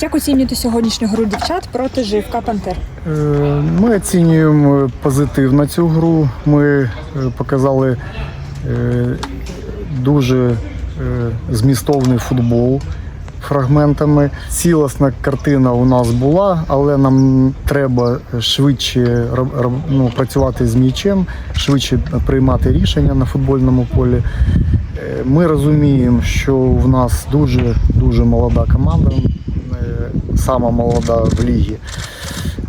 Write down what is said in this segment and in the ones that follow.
Як оцінюєте сьогоднішню гру дівчат проти Живка Пантер? Е, Ми оцінюємо позитивно цю гру. Ми е, показали е, дуже змістовний футбол фрагментами. Цілісна картина у нас була, але нам треба швидше ну, працювати з м'ячем, швидше приймати рішення на футбольному полі. Ми розуміємо, що в нас дуже дуже молода команда, сама молода в лігі.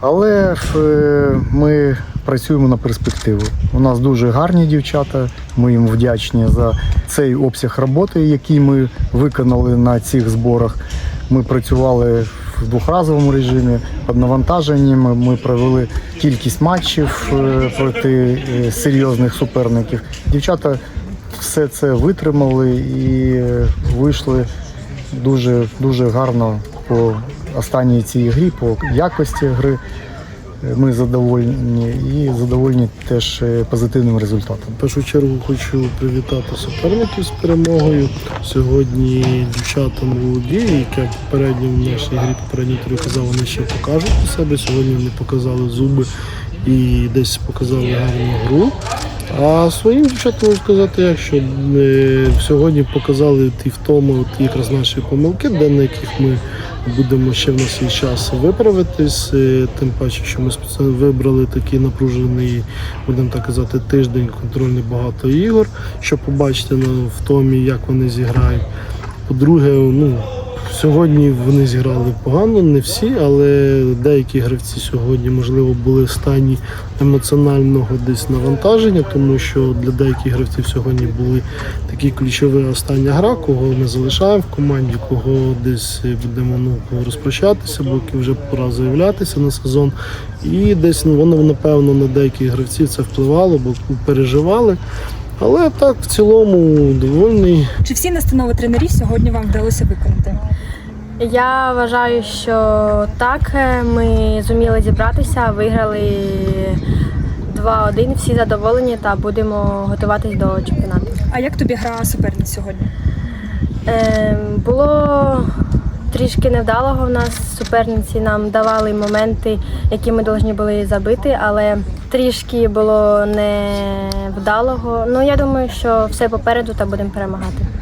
Але е, ми працюємо на перспективу. У нас дуже гарні дівчата. Ми їм вдячні за цей обсяг роботи, який ми виконали на цих зборах. Ми працювали в двохразовому режимі під навантаженням. Ми провели кількість матчів е, проти е, серйозних суперників. Дівчата все це витримали і вийшли дуже, дуже гарно по останній цій грі, по якості гри. Е, Ми задоволені і задоволені теж е, позитивним результатом. В першу чергу хочу привітати суперників з перемогою. Сьогодні дівчата молоді, як я попередньо в нашій грі попередній турі казав, вони ще покажуть у себе. Сьогодні вони показали зуби і десь показали гарну гру. А своїм дівчатам сказати, як що е, сьогодні показали ті втоми, от якраз наші помилки, де на яких ми будемо ще в нас є час виправитись. Е, Тим паче, що ми спеціально вибрали такий напружений, будемо так казати, тиждень контрольний багато ігор, щоб побачити на втомі, як вони зіграють. По-друге, ну сьогодні вони зіграли погано, не всі, але деякі гравці сьогодні, можливо, були в стані емоціонального десь навантаження, тому що для деяких гравців сьогодні були такі ключові остання гра, кого ми залишаємо в команді, кого десь будемо ну, розпрощатися, бо вже пора заявлятися на сезон. І десь ну, воно напевно на деяких гравців це впливало, бо переживали. Але так, в цілому, довольний. Чи всі настанови тренерів сьогодні вам вдалося виконати? Я вважаю, що так. е, Ми зуміли зібратися, виграли 2-1, всі задоволені та будемо готуватись до чемпіонату. А як тобі гра суперниць сьогодні? Е, Було трішки невдалого в нас. Суперниці нам давали моменти, які ми повинні були забити, але трішки було невдалого. Ну я думаю, що все попереду та будемо перемагати.